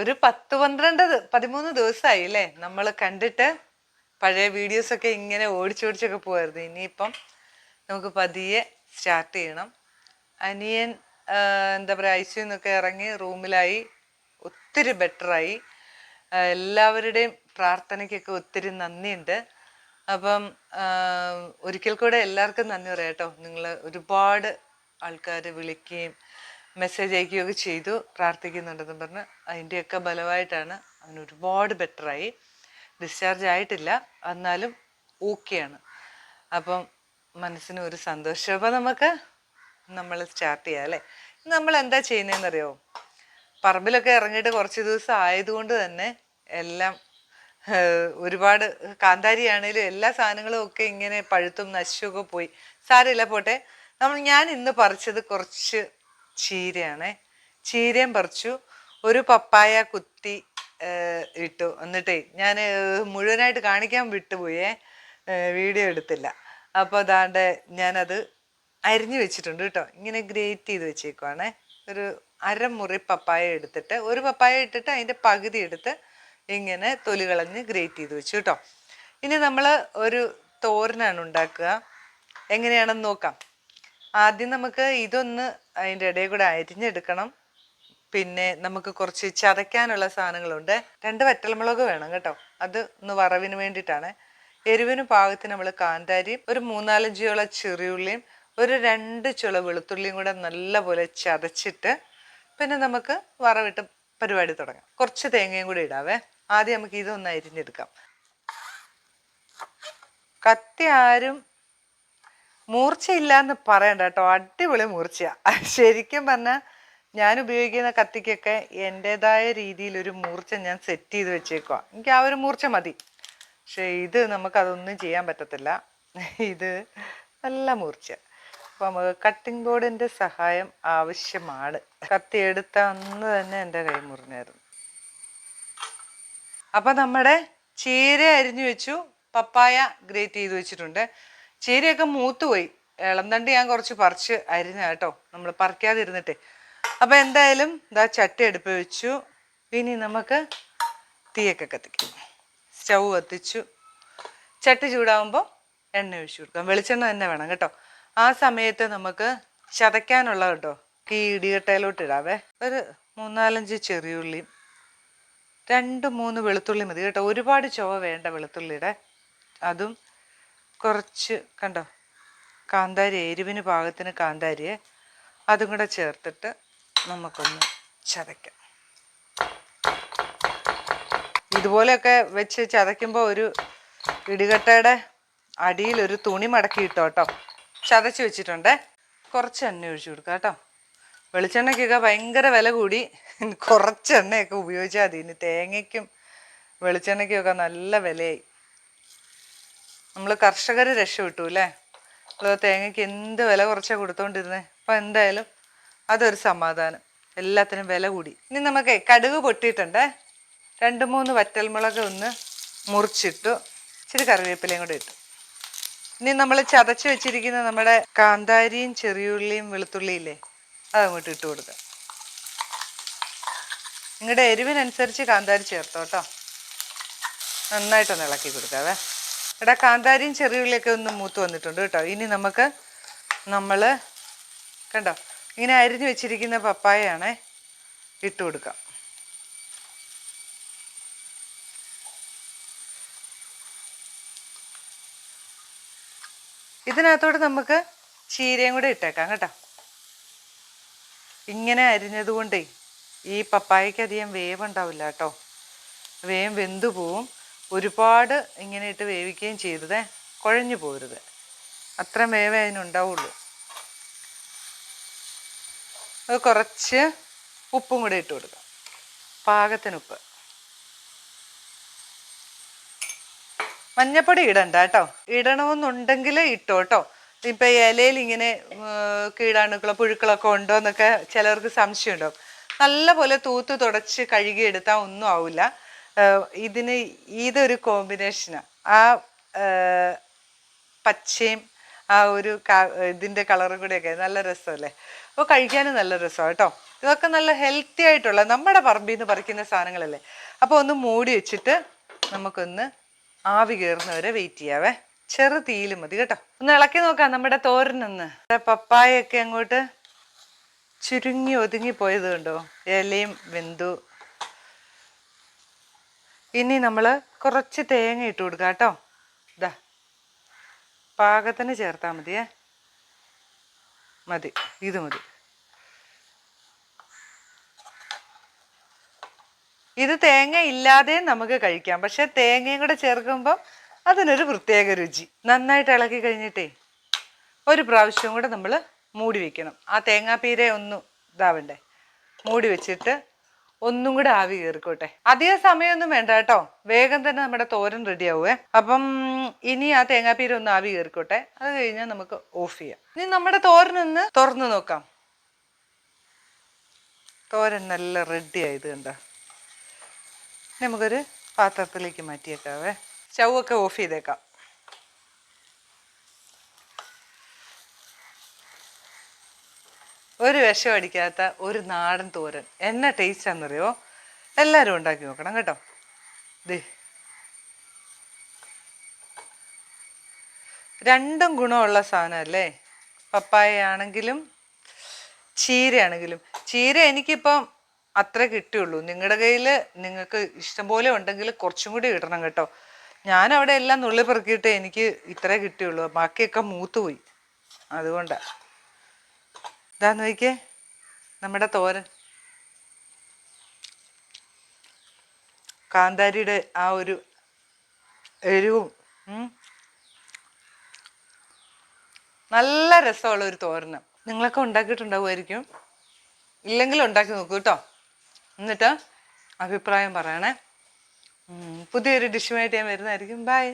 ഒരു പത്ത് പന്ത്രണ്ട് പതിമൂന്ന് ദിവസമായി അല്ലേ? നമ്മൾ കണ്ടിട്ട് പഴയ വീഡിയോസ് ഒക്കെ ഇങ്ങനെ ഓടിച്ചോടിച്ചൊക്കെ പോവായിരുന്നു. ഇനിയിപ്പം നമുക്ക് പതിയെ സ്റ്റാർട്ട് ചെയ്യണം. അനിയൻ എന്താ പറയുക ഐ സി നിന്നൊക്കെ ഇറങ്ങി റൂമിലായി. ഒത്തിരി ബെറ്ററായി എല്ലാവരുടെയും പ്രാർത്ഥനയ്ക്കൊക്കെ ഒത്തിരി നന്ദിയുണ്ട്. അപ്പം ഒരിക്കൽ കൂടെ എല്ലാവർക്കും നന്ദി പറയാം കേട്ടോ. നിങ്ങൾ ഒരുപാട് ആൾക്കാർ വിളിക്കുകയും മെസ്സേജ് അയക്കുകയൊക്കെ ചെയ്തു പ്രാർത്ഥിക്കുന്നുണ്ടെന്ന് പറഞ്ഞ് അതിന്റെയൊക്കെ ബലമായിട്ടാണ് അവന് ഒരുപാട് ബെറ്ററായി ഡിസ്ചാർജ് ആയിട്ടില്ല എന്നാലും ഓക്കെയാണ് അപ്പം മനസ്സിന് ഒരു സന്തോഷം. അപ്പം നമുക്ക് നമ്മൾ സ്റ്റാർട്ട് ചെയ്യാം അല്ലേ? നമ്മൾ എന്താ ചെയ്യുന്നതെന്നറിയോ? പറമ്പിലൊക്കെ ഇറങ്ങിയിട്ട് കുറച്ച് ദിവസം ആയതുകൊണ്ട് തന്നെ എല്ലാം ഒരുപാട് കാന്താരി ആണേലും എല്ലാ സാധനങ്ങളും ഒക്കെ ഇങ്ങനെ പഴുത്തും നശിച്ചൊക്കെ പോയി. സാരമില്ല പോട്ടെ. നമ്മൾ ഞാൻ ഇന്ന് പറിച്ചത് കുറച്ച് ചീരയാണേ. ചീരയും പറിച്ചു. ഒരു പപ്പായ കുത്തി ഇട്ടു. എന്നിട്ടേ ഞാൻ മുഴുവനായിട്ട് കാണിക്കാൻ വിട്ടുപോയേ വീഡിയോ എടുത്തില്ല. അപ്പോൾ അതാണ്ട് ഞാനത് അരിഞ്ഞു വെച്ചിട്ടുണ്ട് കേട്ടോ. ഇങ്ങനെ ഗ്രേറ്റ് ചെയ്ത് വെച്ചേക്കുവാണേ. ഒരു അരമുറി പപ്പായ എടുത്തിട്ട് ഒരു പപ്പായ ഇട്ടിട്ട് അതിന്റെ പകുതി എടുത്ത് ഇങ്ങനെ തൊലി കളഞ്ഞ് ഗ്രേറ്റ് ചെയ്ത് വെച്ചു കേട്ടോ. ഇനി നമ്മൾ ഒരു തോരനാണ് ഉണ്ടാക്കുക. എങ്ങനെയാണെന്ന് നോക്കാം. ആദ്യം നമുക്ക് ഇതൊന്ന് അതിന്റെ ഇടയിൽ കൂടെ അരിഞ്ഞെടുക്കണം. പിന്നെ നമുക്ക് കുറച്ച് ചതയ്ക്കാനുള്ള സാധനങ്ങളുണ്ട്. രണ്ട് വറ്റൽമുളക് വേണം കേട്ടോ. അത് ഒന്ന് വറവിന് വേണ്ടിയിട്ടാണ്. എരിവിന് പാകത്തിന് നമ്മൾ കാന്താരിയും ഒരു മൂന്നാലഞ്ചോളം ചെറിയുള്ളിയും ഒരു രണ്ട് ചുള വെളുത്തുള്ളിയും കൂടെ നല്ലപോലെ ചതച്ചിട്ട് പിന്നെ നമുക്ക് വറവിട്ട് പരിപാടി തുടങ്ങാം. കുറച്ച് തേങ്ങയും കൂടി ഇടാവേ. ആദ്യം നമുക്ക് ഇതൊന്ന് അരിഞ്ഞെടുക്കാം. കത്തി ആരും മൂർച്ചയില്ല എന്ന് പറയണ്ട കേട്ടോ അടിപൊളി മൂർച്ചയാ. ശരിക്കും പറഞ്ഞാൽ ഞാൻ ഉപയോഗിക്കുന്ന കത്തിക്കൊക്കെ എന്റെതായ രീതിയിൽ ഒരു മൂർച്ച ഞാൻ സെറ്റ് ചെയ്ത് വെച്ചേക്കുക എനിക്ക് ആ ഒരു മൂർച്ച മതി. പക്ഷേ ഇത് നമുക്കതൊന്നും ചെയ്യാൻ പറ്റത്തില്ല. ഇത് നല്ല മൂർച്ച. അപ്പോൾ നമുക്ക് കട്ടിംഗ് ബോർഡിന്റെ സഹായം ആവശ്യമാണ്. കത്തി എടുത്ത അന്ന് തന്നെ എന്റെ കൈ മുറിഞ്ഞായിരുന്നു. അപ്പം നമ്മുടെ ചീര അരിഞ്ഞു വെച്ചു. പപ്പായ ഗ്രേറ്റ് ചെയ്ത് വെച്ചിട്ടുണ്ട്. ചീരയൊക്കെ മൂത്തുപോയി. തണ്ടി ഞാൻ കുറച്ച് പറിച്ച് അരിഞ്ഞ കേട്ടോ. നമ്മൾ പറിക്കാതിരുന്നിട്ടേ. അപ്പൊ എന്തായാലും ഇതാ ചട്ടി അടുപ്പ് വെച്ചു. ഇനി നമുക്ക് തീയൊക്കെ കത്തിക്കാം. സ്റ്റൗ കത്തിച്ചു. ചട്ടി ചൂടാവുമ്പോൾ എണ്ണ ഒഴിച്ചു കൊടുക്കാം. വെളിച്ചെണ്ണ തന്നെ വേണം കേട്ടോ. ആ സമയത്ത് നമുക്ക് ചതയ്ക്കാനുള്ള കേട്ടോ ഈ ഇടികട്ടയിലോട്ട് ഇടാവേ. ഒരു മൂന്നാലഞ്ച് ചെറിയുള്ളിയും രണ്ട് മൂന്ന് വെളുത്തുള്ളി മതി കേട്ടോ. ഒരുപാട് ചുവ വേണ്ട വെളുത്തുള്ളിയുടെ. അതും കുറച്ച് കണ്ടോ? കാന്താരി എരിവിന് പാകത്തിന് കാന്താരിയെ അതും കൂടെ ചേർത്തിട്ട് നമുക്കൊന്ന് ചതയ്ക്കാം. ഇതുപോലെയൊക്കെ വെച്ച് ചതയ്ക്കുമ്പോൾ ഒരു ഇടികട്ടയുടെ അടിയിൽ ഒരു തുണി മടക്കി ഇട്ടോ കേട്ടോ ചതച്ച് വെച്ചിട്ടുണ്ടേ. കുറച്ച് എണ്ണ ഒഴിച്ചു കൊടുക്കാം കേട്ടോ. വെളിച്ചെണ്ണയ്ക്കൊക്കെ ഭയങ്കര വില കൂടി. കുറച്ച് എണ്ണയൊക്കെ ഉപയോഗിച്ചാൽ മതി. ഇനി തേങ്ങയ്ക്കും വെളിച്ചെണ്ണയ്ക്കും ഒക്കെ നല്ല വിലയായി. നമ്മൾ കർഷകർ രക്ഷപ്പെട്ടു അല്ലേ? നമ്മൾ തേങ്ങയ്ക്ക് എന്ത് വില കുറച്ചാണ് കൊടുത്തോണ്ടിരുന്നത് അപ്പം എന്തായാലും അതൊരു സമാധാനം. എല്ലാത്തിനും വില കൂടി. ഇനി നമുക്ക് കടുക് പൊട്ടിയിട്ടുണ്ടേ. രണ്ട് മൂന്ന് വറ്റൽമുളക് ഒന്ന് മുറിച്ചിട്ടു. ഇച്ചിരി കറിവേപ്പിലയും കൂടെ ഇട്ടു. ഇനി നമ്മൾ ചതച്ച് വെച്ചിരിക്കുന്ന നമ്മുടെ കാന്താരിയും ചെറിയുള്ളിയും വെളുത്തുള്ളിയില്ലേ അതങ്ങോട്ട് ഇട്ട് കൊടുക്കാം. നിങ്ങളുടെ എരിവിനനുസരിച്ച് കാന്താരി ചേർത്തോട്ടോ. നന്നായിട്ടൊന്ന് ഇളക്കി കൊടുക്കാവേ. എടാ കാന്താരിയും ചെറിയുള്ളിയൊക്കെ ഒന്ന് മൂത്ത് വന്നിട്ടുണ്ട് കേട്ടോ. ഇനി നമുക്ക് നമ്മൾ കണ്ടോ ഇങ്ങനെ അരിഞ്ഞു വെച്ചിരിക്കുന്ന പപ്പായയാണേ ഇട്ട് കൊടുക്കാം. ഇതിനകത്തോട് നമുക്ക് ചീരയും കൂടെ ഇട്ടേക്കാം കേട്ടോ. ഇങ്ങനെ അരിഞ്ഞത് കൊണ്ടേ ഈ പപ്പായയ്ക്ക് അധികം വേവുണ്ടാവില്ല കേട്ടോ. വേഗം വെന്തു പോവും. ഒരുപാട് ഇങ്ങനെ ഇട്ട് വേവിക്കുകയും ചെയ്തതേ. കുഴഞ്ഞു പോരുത്. അത്ര വേവേ അതിനുണ്ടാവുള്ളൂ. അത് കുറച്ച് ഉപ്പും കൂടെ ഇട്ട് കൊടുക്കാം. പാകത്തിന് ഉപ്പ് മഞ്ഞപ്പൊടി ഇടണ്ട കേട്ടോ. ഇടണമെന്നുണ്ടെങ്കിൽ ഇട്ടോ കേട്ടോ. ഇപ്പൊ ഇലയിൽ ഇങ്ങനെ കീടാണുക്കളോ പുഴുക്കളൊക്കെ ഉണ്ടോ എന്നൊക്കെ ചിലർക്ക് സംശയം ഉണ്ടാവും നല്ല പോലെ തൂത്ത് തുടച്ച് കഴുകി എടുത്താൽ ഒന്നും ആവില്ല. ഇതിന് ഇതൊരു കോമ്പിനേഷനാണ് ആ പച്ചയും ആ ഒരു ഇതിന്റെ കളറും കൂടെയൊക്കെ നല്ല രസമല്ലേ? അപ്പോൾ കഴിക്കാനും നല്ല രസമാണ് കേട്ടോ. ഇതൊക്കെ നല്ല ഹെൽത്തി ആയിട്ടുള്ള നമ്മുടെ പറമ്പിൽ നിന്ന് പറിക്കുന്ന സാധനങ്ങളല്ലേ? അപ്പോൾ ഒന്ന് മൂടി വെച്ചിട്ട് നമുക്കൊന്ന് ആവി കയറുന്നവരെ വെയിറ്റ് ചെയ്യാവേ. ചെറു തീയിൽ മതി കേട്ടോ. ഒന്ന് ഇളക്കി നോക്കാം നമ്മുടെ തോരനൊന്ന്. പപ്പായൊക്കെ അങ്ങോട്ട് ചുരുങ്ങി ഒതുങ്ങി പോയത് കണ്ടോ ഇലയും വെന്തു. ഇനി നമ്മൾ കുറച്ച് തേങ്ങ ഇട്ട് കൊടുക്കാം കേട്ടോ. ഇതാ പാകത്തിന് ചേർത്താൽ മതിയേ. മതി ഇത് മതി. ഇത് തേങ്ങ ഇല്ലാതെ നമുക്ക് കഴിക്കാം പക്ഷെ തേങ്ങയും കൂടെ ചേർക്കുമ്പം അതിനൊരു പ്രത്യേക രുചി. നന്നായിട്ട് ഇളക്കി കഴിഞ്ഞിട്ടേ ഒരു പ്രാവശ്യം കൂടെ നമ്മൾ മൂടി വെക്കണം. ആ തേങ്ങാപ്പീര ഒന്ന് ഇതാവണ്ടേ? മൂടി വെച്ചിട്ട് ഒന്നും കൂടെ ആവി കയറിക്കോട്ടെ. അധിക സമയമൊന്നും വേണ്ട കേട്ടോ. വേഗം തന്നെ നമ്മുടെ തോരൻ റെഡി ആവുമേ അപ്പം ഇനി ആ തേങ്ങാപ്പീര ഒന്ന് ആവി കയറിക്കോട്ടെ. അത് കഴിഞ്ഞാൽ നമുക്ക് ഓഫ് ചെയ്യാം. ഇനി നമ്മുടെ തോരനൊന്ന് തുറന്നു നോക്കാം. തോരൻ നല്ല റെഡി ആയത് കണ്ടോ? നമുക്കൊരു പാത്രത്തിലേക്ക് മാറ്റിയേക്കാവേ ചവൊക്കെ ഓഫ് ചെയ്തേക്കാം. ഒരു വിഷം അടിക്കാത്ത ഒരു നാടൻ തോരൻ. എന്ന ടേസ്റ്റ് ആണെന്നറിയോ? എല്ലാവരും ഉണ്ടാക്കി നോക്കണം കേട്ടോ. ദേ. രണ്ടും ഗുണമുള്ള സാധനമല്ലേ? പപ്പായ ആണെങ്കിലും ചീരയാണെങ്കിലും. ചീര എനിക്കിപ്പം അത്ര കിട്ടിയുള്ളൂ. നിങ്ങളുടെ കയ്യിൽ നിങ്ങൾക്ക് ഇഷ്ടംപോലെ ഉണ്ടെങ്കിൽ കുറച്ചും കൂടി ഇടണം കേട്ടോ. ഞാൻ അവിടെ എല്ലാം നുള്ളി പെറുക്കിയിട്ട് എനിക്ക് ഇത്രേ കിട്ടിയുള്ളൂ. ബാക്കിയൊക്കെ മൂത്തുപോയി. അതുകൊണ്ടാ. ഇതാ നോക്കിയേ നമ്മുടെ തോരൻ. കാന്താരിയുടെ ആ ഒരു എരിവും നല്ല രസമുള്ള ഒരു തോരനം. നിങ്ങളൊക്കെ ഉണ്ടാക്കിയിട്ടുണ്ടാവുമായിരിക്കും. ഇല്ലെങ്കിൽ ഉണ്ടാക്കി നോക്കൂ കേട്ടോ. എന്നിട്ട് അഭിപ്രായം പറയണേ. പുതിയൊരു ഡിഷുമായിട്ട് ഞാൻ വരുന്നതായിരിക്കും. ബൈ